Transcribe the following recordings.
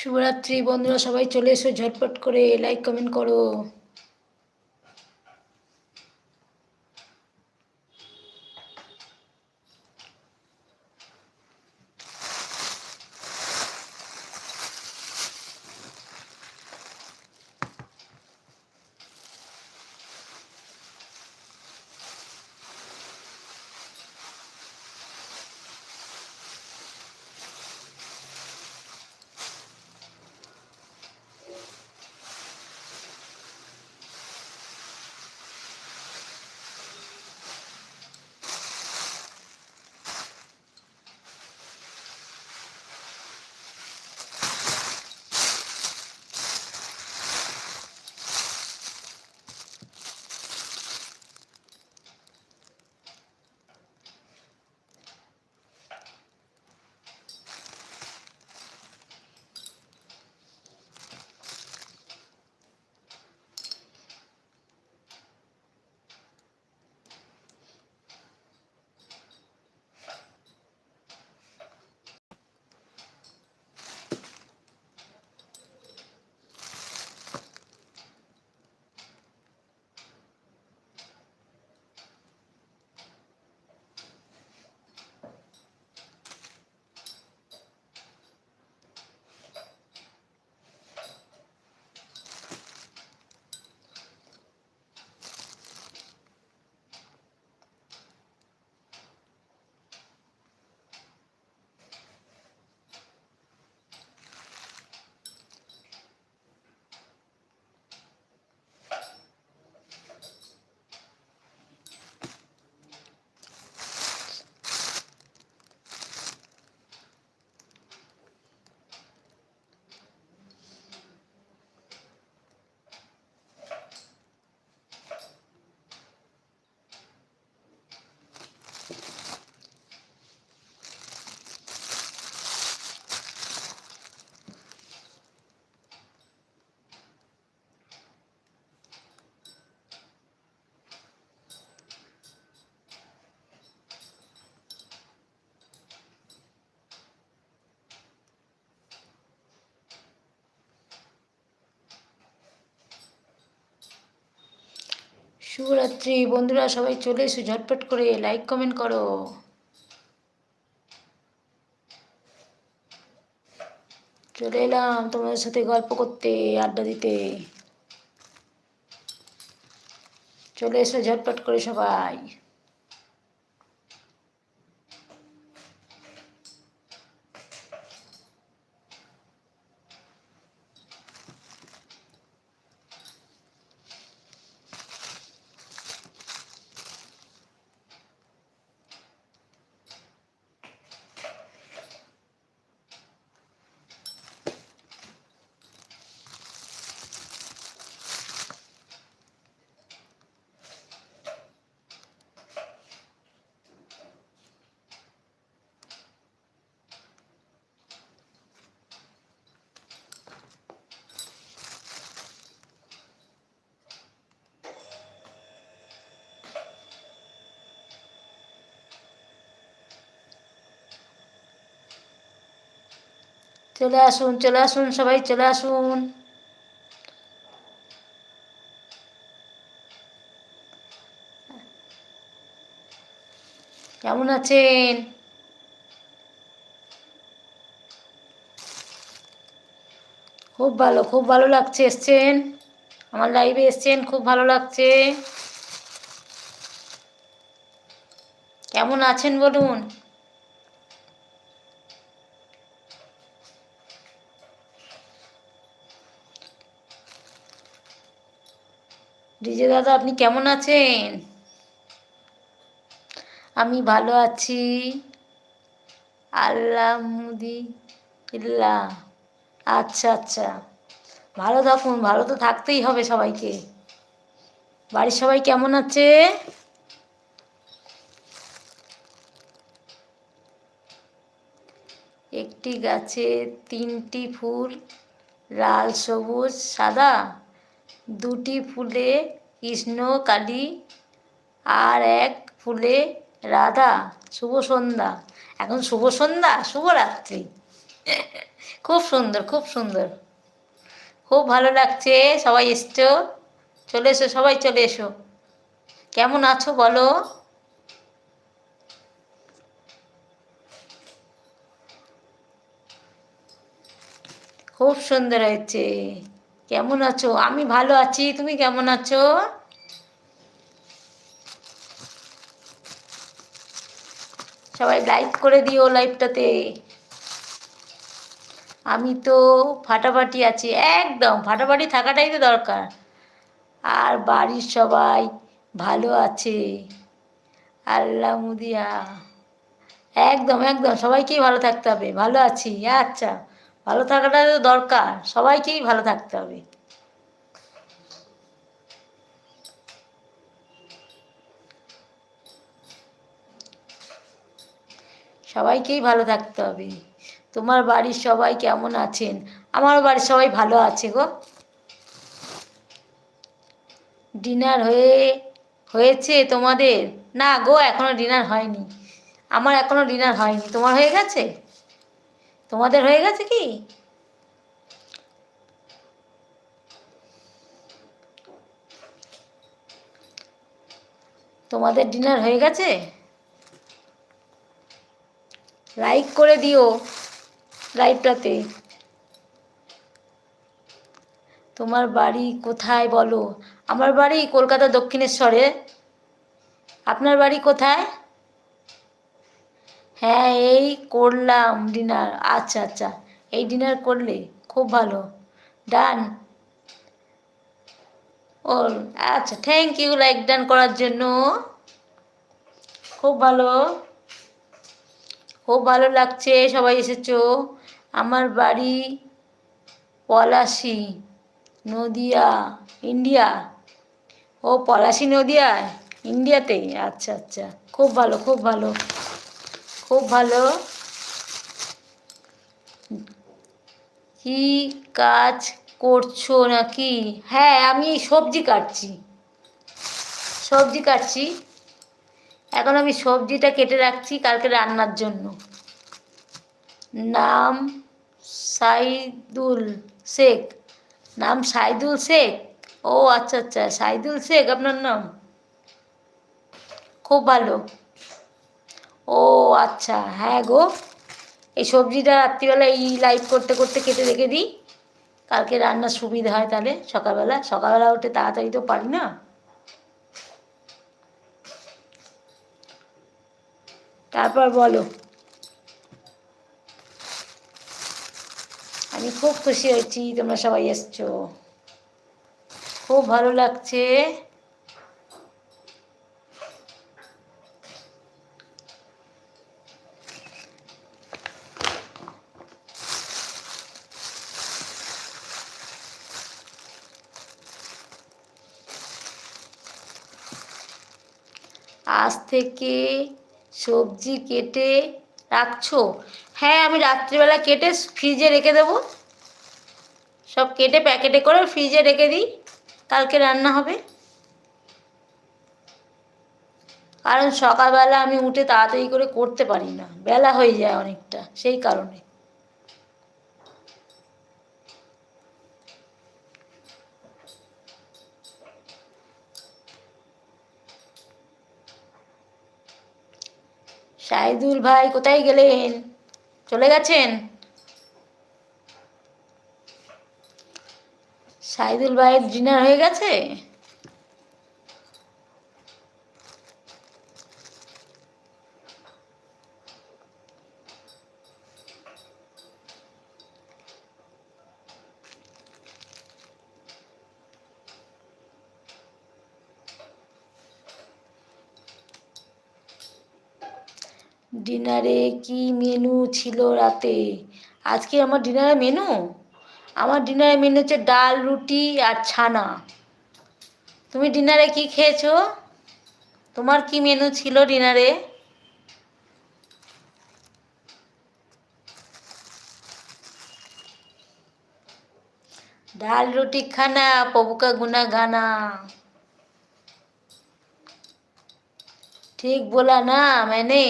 শুভরাত্রি বন্ধুরা সবাই চলে এসো ঝটপট করে লাইক কমেন্ট করো। শুভরাত্রি। বন্ধুরা, সবাই চলে এসো, ঝটপট করে লাইক কমেন্ট করো। চলে এলাম তোমাদের সাথে গল্প করতে, আড্ডা দিতে। চলে এসো, ঝটপট করে সবাই। চলে আসুন চলে আসুন সবাই, চলে আসুন। কেমন আছেন? খুব ভালো খুব ভালো লাগছে, এসছেন? আমার লাইভে এসছেন, খুব ভালো লাগছে। কেমন আছেন বলুন? ডিজে দাদা, আপনি কেমন আছেন? আমি ভালো আছি। আল্লাহ মুদি ইল্লা আচ্ছা আচ্ছা। ভালো থাকুন, ভালো তো থাকতেই হবে সবাইকে। বাড়ির সবাই কেমন আছে? একটি গাছে তিনটি ফুল, লাল, সবুজ, সাদা? দুটি ফুলে কৃষ্ণ, কালী আর এক ফুলে রাধা। শুভ সন্ধ্যা। এখন শুভ সন্ধ্যা শুভরাত্রি খুব সুন্দর খুব সুন্দর। খুব ভালো লাগছে, সবাই এসছো। চলে এসো, সবাই চলে এসো। কেমন আছো বলো? খুব সুন্দর হয়েছে। কেমন আছো? আমি ভালো আছি। তুমি কেমন আছো? সবাই লাইক করে দিও লাইভটাতে আমি তো ফাটাফাটি আছি। একদম, ফাটাফাটি থাকাটাই তো দরকার। আর বাড়ির সবাই ভালো আছে। আল্লাহ মুদিয়া। একদম একদম, সবাইকেই ভালো থাকতে হবে। ভালো আছি। আচ্ছা। ভালো থাকাটা দরকার। সবাইকেই ভালো থাকতে হবে। সবাইকেই ভালো থাকতে হবে। তোমার বাড়ির সবাই কেমন আছেন? আমার বাড়ির সবাই ভালো আছে গো। ডিনার হয়ে, হয়েছে তোমাদের? না গো, এখনও ডিনার হয়নি। আমার এখনও ডিনার হয়নি। তোমার হয়ে গেছে? তোমাদের হয়ে গেছে কি? তোমাদের ডিনার হয়ে গেছে? লাইক করে দিও লাইভটাতে তোমার বাড়ি কোথায় বলো? আমার বাড়ি কলকাতা দক্ষিণেশ্বরে। আপনার বাড়ি কোথায়? হ্যাঁ এই করলাম ডিনার আচ্ছা আচ্ছা। এই ডিনার করলে খুব ভালো। ডান ও আচ্ছা থ্যাংক ইউ লাইক ডান করার জন্য। খুব ভালো। খুব ভালো লাগছে, সবাই এসেছ। আমার বাড়ি পলাশি, নদিয়া, ইন্ডিয়া। ও, পলাশি নদিয়ায় ইন্ডিয়াতে আচ্ছা আচ্ছা। খুব ভালো খুব ভালো। খুব ভালো। কি কাজ করছ নাকি? হ্যাঁ আমি সবজি কাটছি। সবজি কাটছি। এখন আমি সবজিটা কেটে রাখছি কালকে রান্নার জন্য। নাম সাইদুল শেখ। নাম সাইদুল শেখ? ও আচ্ছা আচ্ছা সাইদুল শেখ, আপনার নাম? খুব ভালো। ও আচ্ছা হ্যাঁ গো। এই সবজিটা রাত্রিবেলা এই লাইভ করতে করতে কেটে রেখে দিই। কালকে রান্নার সুবিধা হয় তাহলে সকালবেলা। সকালবেলা উঠে তাড়াতাড়ি তো পারি না। তারপর বলো। আমি খুব খুশি হয়েছি তোমরা সবাই এসছো। খুব ভালো লাগছে। থেকে সবজি কেটে রাখছো? হ্যাঁ আমি রাত্রিবেলা কেটে ফ্রিজে রেখে দেবো। সব কেটে প্যাকেটে করে ফ্রিজে রেখে দিই। কালকে রান্না হবে। কারণ সকালবেলা আমি উঠে তাড়াতাড়ি করে করতে পারি না। বেলা হয়ে যায় অনেকটা, সেই কারণে। শাহিদুল ভাই কোথায় গেলেন? চলে গেছেন? সাইদুল ভাইয়ের ডিনার হয়ে গেছে? ডিনারে কি মেনু ছিল রাতে আজকে আমার ডিনারে মেনু আমার ডিনারে মেনু হচ্ছে ডাল রুটি আর ছানা তুমি ডিনারে কি খেয়েছো তোমার কি মেনু ছিল ডিনারে दाल रोटी खाना प्रभु का गुना गाना ठीक बोला ना मैंने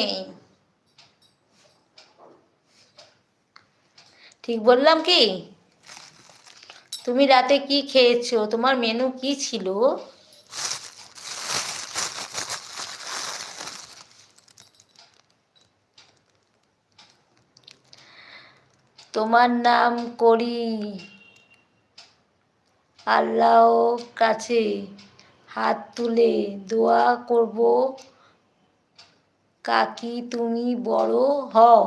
ঠিক বললাম কি? তুমি রাতে কি খেয়েছো? তোমার মেনু কি ছিল? তোমার নাম করি আল্লাহ কাছে হাত তুলে দোয়া করব। কাকি তুমি বড় হও।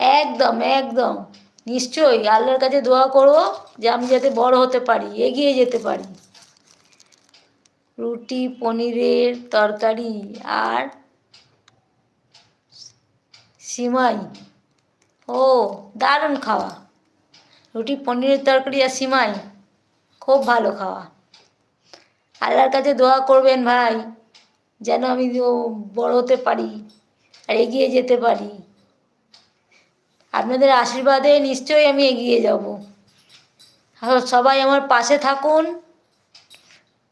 একদম একদম। নিশ্চয়ই আল্লাহর কাছে দোয়া করো যে আমি যাতে বড় হতে পারি, এগিয়ে যেতে পারি। রুটি, পনিরের তরকারি আর সিমাই। ও, দারুণ খাওয়া। রুটি, পনিরের তরকারি আর সিমাই, খুব ভালো খাওয়া। আল্লাহর কাছে দোয়া করবেন ভাই, যেন আমি বড় হতে পারি আর এগিয়ে যেতে পারি। আপনাদের আশীর্বাদে নিশ্চয়ই আমি এগিয়ে যাব। সবাই আমার পাশে থাকুন,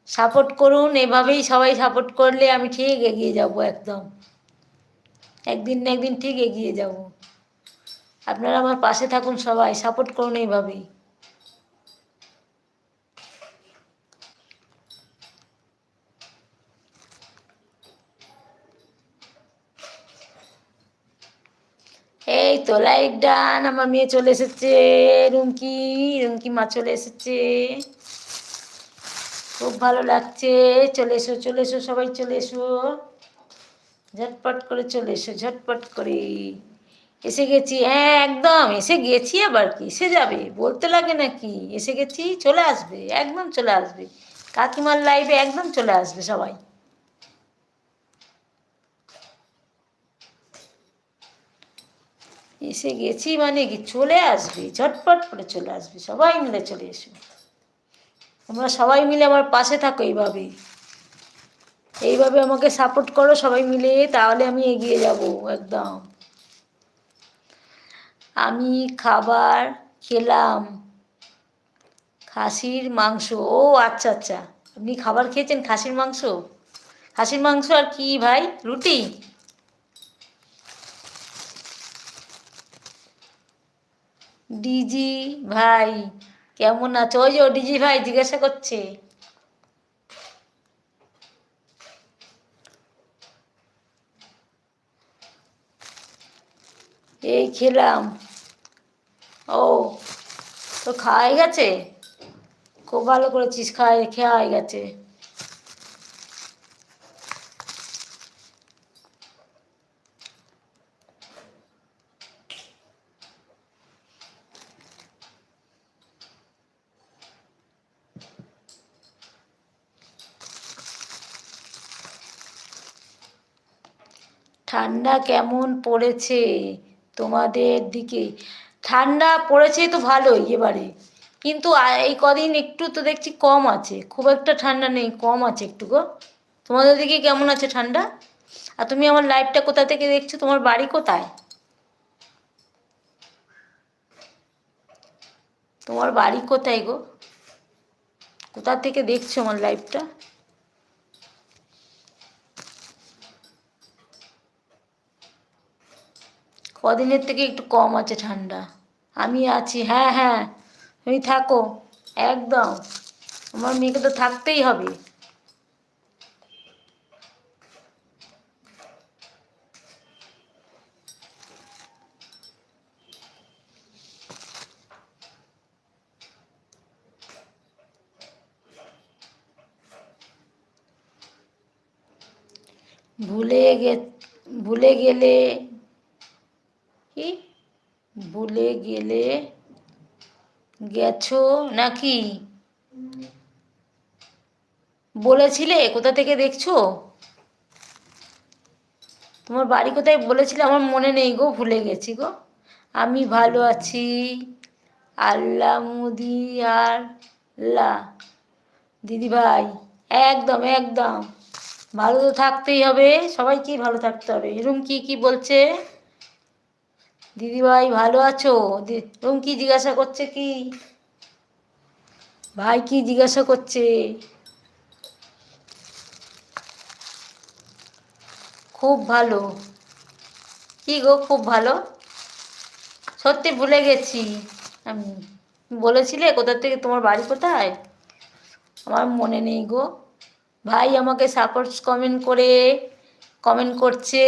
সাপোর্ট করুন, এভাবেই সবাই সাপোর্ট করলে আমি ঠিক এগিয়ে যাব একদম। একদিন না একদিন ঠিক এগিয়ে যাব। আপনারা আমার পাশে থাকুন সবাই, সাপোর্ট করুন এইভাবেই এই তো লাইট ডান, আমার মেয়ে চলে এসেছে, রুমকি রুমকি মা চলে এসেছে। খুব ভালো লাগছে, চলে এসো চলে এসো, সবাই চলে এসো। ঝটপট করে চলে এসো, ঝটপট করে। এসে গেছি হ্যাঁ একদম, এসে গেছি আবার কি? এসে যাবে, বলতে লাগে নাকি? এসে গেছি, চলে আসবে, একদম চলে আসবে। কাকিমার লাইভে একদম চলে আসবে সবাই। এসে গেছি মানে কি? চলে আসবে, ঝটপট করে চলে আসবে, সবাই মিলে চলে এসো। তোমরা সবাই মিলে আমার পাশে থাকো এইভাবে এইভাবে আমাকে সাপোর্ট করো সবাই মিলে, তাহলে আমি এগিয়ে যাব একদম। আমি খাবার খেলাম, খাসির মাংস। ও আচ্ছা আচ্ছা। আপনি খাবার খেয়েছেন খাসির মাংস? খাসির মাংস আর কি ভাই? রুটি? ডিজি ভাই, কেমন আছো? ওই যে ডিজি ভাই জিজ্ঞাসা করছে। এই খেলাম। ও, তো খাওয়াই গেছে? খুব ভালো করেছিস, খাওয়া খাওয়া হয়ে গেছে। ঠান্ডা কেমন পড়েছে তোমাদের দিকে? ঠান্ডা পড়েছে তো ভালোই এবারে। কিন্তু এই কদিন একটু তো দেখছি কম আছে। খুব একটা ঠান্ডা নেই, কম আছে একটু গো। তোমাদের দিকে কেমন আছে ঠান্ডা? আর তুমি আমার লাইভটা কোথা থেকে দেখছ? তোমার বাড়ি কোথায়? তোমার বাড়ি কোথায় গো? কোথা থেকে দেখছ আমার লাইভটা কদিনের থেকে একটু কম আছে ঠান্ডা। আমি আছি হ্যাঁ হ্যাঁ তুমি থাকো, একদম। আমার মেয়েকে তো থাকতেই হবে। ভুলে গে, ভুলে গেলে কি? ভুলে গেলে গেছো নাকি? বলেছিলে? কোথা থেকে দেখছ? তোমার বাড়ি কোথায় বলেছিলে? আমার মনে নেই গো, ভুলে গেছি গো। আমি ভালো আছি। আল্লাহ মুদি আর লা দিদি ভাই একদম একদম। ভালো তো থাকতেই হবে। সবাইকেই ভালো থাকতে হবে। এরম কি কি বলছে? দিদিভাই, ভালো আছো? রুম কি জিজ্ঞাসা করছে কি? ভাই কি জিজ্ঞাসা করছে? খুব ভালো। কি গো, খুব ভালো? সত্যি ভুলে গেছি। আমি বলেছিলে কোথা থেকে, তোমার বাড়ি কোথায়? আমার মনে নেই গো। ভাই আমাকে সাপোর্টস কমেন্ট করে কমেন্ট করছে।